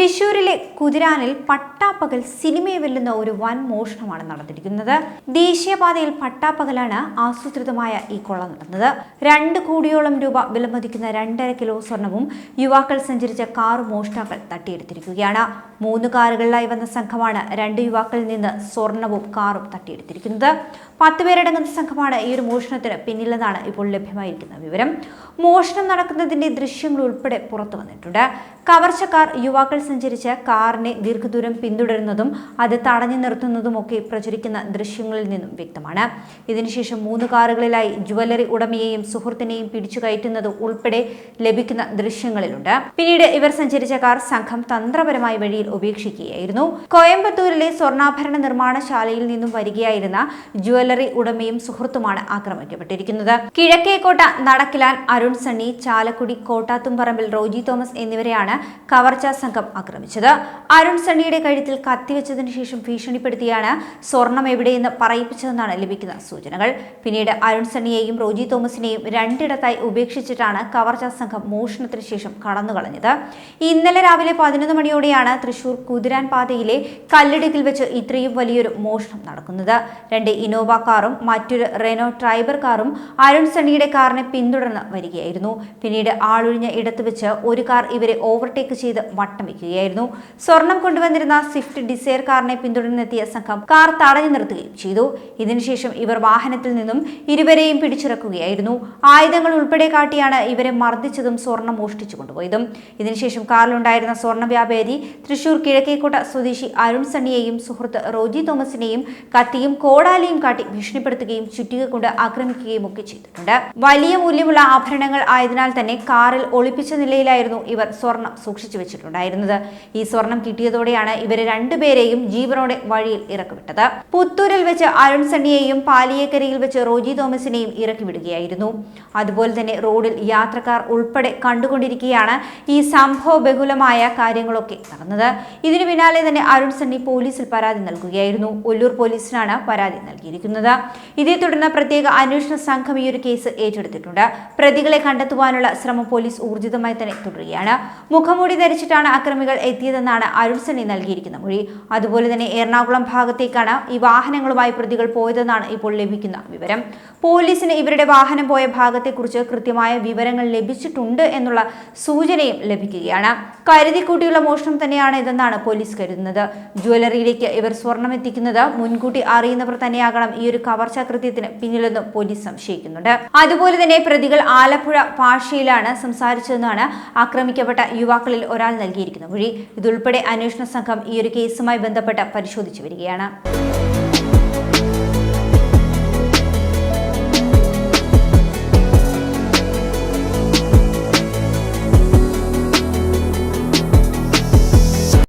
തൃശൂരിലെ കുതിരാനിൽ പട്ടാപ്പകൽ സിനിമയെ വെല്ലുന്ന ഒരു വൻ മോഷണമാണ് നടന്നിരിക്കുന്നത്. ദേശീയപാതയിൽ പട്ടാപ്പകലാണ് ആസൂത്രിതമായ ഈ കൊള്ള നടന്നത്. രണ്ട് കോടിയോളം രൂപ വിലമതിക്കുന്ന രണ്ടര കിലോ സ്വർണവും യുവാക്കൾ സഞ്ചരിച്ച കാർ മോഷ്ടാക്കൾ തട്ടിയെടുത്തിരിക്കുകയാണ്. മൂന്ന് കാറുകളിലായി വന്ന സംഘമാണ് രണ്ട് യുവാക്കളിൽ നിന്ന് സ്വർണവും കാറും തട്ടിയെടുത്തിരിക്കുന്നത്. പത്ത് പേരടങ്ങുന്ന സംഘമാണ് ഈ ഒരു മോഷണത്തിന് പിന്നിലെന്നാണ് ഇപ്പോൾ ലഭ്യമായിരിക്കുന്ന വിവരം. മോഷണം നടക്കുന്നതിന്റെ ദൃശ്യങ്ങൾ ഉൾപ്പെടെ പുറത്തു വന്നിട്ടുണ്ട്. കവർച്ചക്കാർ യുവാക്കൾ സഞ്ചരിച്ച കാറിനെ ദീർഘദൂരം പിന്തുടരുന്നതും അത് തടഞ്ഞു നിർത്തുന്നതുമൊക്കെ പ്രചരിക്കുന്ന ദൃശ്യങ്ങളിൽ നിന്നും വ്യക്തമാണ്. ഇതിനുശേഷം മൂന്ന് കാറുകളിലായി ജുവല്ലറി ഉടമയെയും സുഹൃത്തിനെയും പിടിച്ചു കയറ്റുന്നത് ഉൾപ്പെടെ ലഭിക്കുന്ന ദൃശ്യങ്ങളിലുണ്ട്. പിന്നീട് ഇവർ സഞ്ചരിച്ച കാർ സംഘം തന്ത്രപരമായ വഴിയിൽ ഉപേക്ഷിക്കുകയായിരുന്നു. കോയമ്പത്തൂരിലെ സ്വർണാഭരണ നിർമ്മാണശാലയിൽ നിന്നും വരികയായിരുന്ന ജുവല്ലറി ഉടമയും സുഹൃത്തുമാണ് ആക്രമിക്കപ്പെട്ടിരിക്കുന്നത് കിഴക്കേക്കോട്ട നടക്കിലാൻ അരുൺ സണ്ണി ചാലക്കുടി കോട്ടാത്തുംപറമ്പിൽ റോജി തോമസ് എന്നിവരെയാണ് കവർച്ചാ സംഘം ആക്രമിച്ചത്. അരുൺ സണ്ണിയുടെ കഴുത്തിൽ കത്തിവെച്ചതിന് ശേഷം ഭീഷണിപ്പെടുത്തിയാണ് സ്വർണം എവിടെയെന്ന് പറയിപ്പിച്ചതെന്നാണ് ലഭിക്കുന്ന സൂചനകൾ. പിന്നീട് അരുൺ സണ്ണിയെയും റോജി തോമസിനെയും രണ്ടിടത്തായി ഉപേക്ഷിച്ചിട്ടാണ് കവർച്ചാ സംഘം മോഷണത്തിന് ശേഷം കടന്നുകളഞ്ഞത് ഇന്നലെ രാവിലെ പതിനൊന്ന് മണിയോടെയാണ് തൃശൂർ കുതിരാൻ പാതയിലെ കല്ലിടുക്കിൽ വെച്ച് ഇത്രയും വലിയൊരു മോഷണം നടക്കുന്നത്. രണ്ട് ഇനോവ കാറും മറ്റൊരു റെനോ ട്രൈബർ കാറും അരുൺ സണ്ണിയുടെ കാറിനെ പിന്തുടർന്ന് വരികയായിരുന്നു. പിന്നീട് ആളൊഴിഞ്ഞ ഇടത്ത് വെച്ച് ഒരു കാർ ഇവരെ ഓവർടേക്ക് ചെയ്ത് വട്ടം വയ്ക്കുകയായിരുന്നു സ്വർണം കൊണ്ടുവന്നിരുന്ന സ്വിഫ്റ്റ് ഡിസയർ കാറിനെ പിന്തുടർന്നെത്തിയ സംഘം കാർ തടഞ്ഞു നിർത്തുകയും ചെയ്തു. ഇതിനുശേഷം ഇവർ വാഹനത്തിൽ നിന്നും ഇരുവരെയും പിടിച്ചിറക്കുകയായിരുന്നു. ആയുധങ്ങൾ ഉൾപ്പെടെ കാട്ടിയാണ് ഇവരെ മർദ്ദിച്ചതും സ്വർണം മോഷ്ടിച്ചു കൊണ്ടുപോയതും. ഇതിനുശേഷം കാറിലുണ്ടായിരുന്ന സ്വർണ വ്യാപാരി തൃശൂർ കിഴക്കേക്കോട്ട സ്വദേശി അരുൺ സണ്ണിയെയും സുഹൃത്ത് റോജി തോമസിനെയും കത്തിയും കോടാലിയും കാട്ടി ഭീഷണിപ്പെടുത്തുകയും ചുറ്റിക കൊണ്ട് ആക്രമിക്കുകയും ഒക്കെ ചെയ്തിട്ടുണ്ട്. വലിയ മൂല്യമുള്ള ആഭരണങ്ങൾ ആയതിനാൽ തന്നെ കാറിൽ ഒളിപ്പിച്ച നിലയിലായിരുന്നു ഇവർ സ്വർണം സൂക്ഷിച്ചു വെച്ചിട്ടുണ്ടായിരുന്നത്. ഈ സ്വർണം കിട്ടിയതോടെയാണ് ഇവരെ രണ്ടുപേരെയും ജീവനോടെ വഴിയിൽ ഇറക്കിവിട്ടത്. പുത്തൂരിൽ വെച്ച് അരുൺ സണ്ണിയെയും പാലിയേക്കരയിൽ വെച്ച് റോജി തോമസിനെയും ഇറക്കി വിടുകയായിരുന്നു അതുപോലെ തന്നെ റോഡിൽ യാത്രക്കാർ ഉൾപ്പെടെ കണ്ടുകൊണ്ടിരിക്കുകയാണ് ഈ സംഭവ ബഹുലമായ കാര്യങ്ങളൊക്കെ നടന്നത്. ഇതിനു പിന്നാലെ തന്നെ അരുൺ സണ്ണി പോലീസിൽ പരാതി നൽകുകയായിരുന്നു. ഒല്ലൂർ പോലീസിനാണ് പരാതി നൽകിയിരിക്കുന്നത്. ഇതേ തുടർന്ന് പ്രത്യേക അന്വേഷണ സംഘം ഈ ഒരു കേസ് ഏറ്റെടുത്തിട്ടുണ്ട്. പ്രതികളെ കണ്ടെത്തുവാനുള്ള ശ്രമം പോലീസ് ഊർജിതമായി തന്നെ തുടരുകയാണ്. മുഖംമൂടി ധരിച്ചിട്ടാണ് അക്രമികൾ എത്തിയതെന്നാണ് അരുൺ സണ്ണി നൽകിയിരിക്കുന്ന മൊഴി അതുപോലെ തന്നെ എറണാകുളം ഭാഗത്തേക്കാണ് ഈ വാഹനങ്ങളുമായി പ്രതികൾ പോയതെന്നാണ് ഇപ്പോൾ ലഭിക്കുന്ന വിവരം. പോലീസിന് ഇവരുടെ വാഹനം പോയ ഭാഗത്തെക്കുറിച്ച് കൃത്യമായ വിവരങ്ങൾ ലഭിച്ചിട്ടുണ്ട് എന്നുള്ള സൂചനയും ലഭിക്കുകയാണ്. കരുതിക്കൂട്ടിയുള്ള മോഷണം തന്നെയാണ് ഇതെന്നാണ് പോലീസ് കരുതുന്നത്. ജ്വല്ലറിയിലേക്ക് ഇവർ സ്വർണം എത്തിക്കുന്നത് മുൻകൂട്ടി അറിയുന്നവർ തന്നെയാകണം ഈ ഒരു കവർച്ചാ കൃത്യത്തിന് പിന്നിലെന്നും പോലീസ് സംശയിക്കുന്നുണ്ട്. അതുപോലെ തന്നെ പ്രതികൾ ആലപ്പുഴ ഭാഷയിലാണ് സംസാരിച്ചതെന്നാണ് ആക്രമിക്കപ്പെട്ട യുവാക്കളിൽ ഒരാൾ നൽകിയിരിക്കുന്ന മൊഴി ഇതുൾപ്പെടെ അന്വേഷണ സംഘം ഈയൊരു കേസുമായി ബന്ധപ്പെട്ട് പരിശോധിച്ചു വരികയാണ്.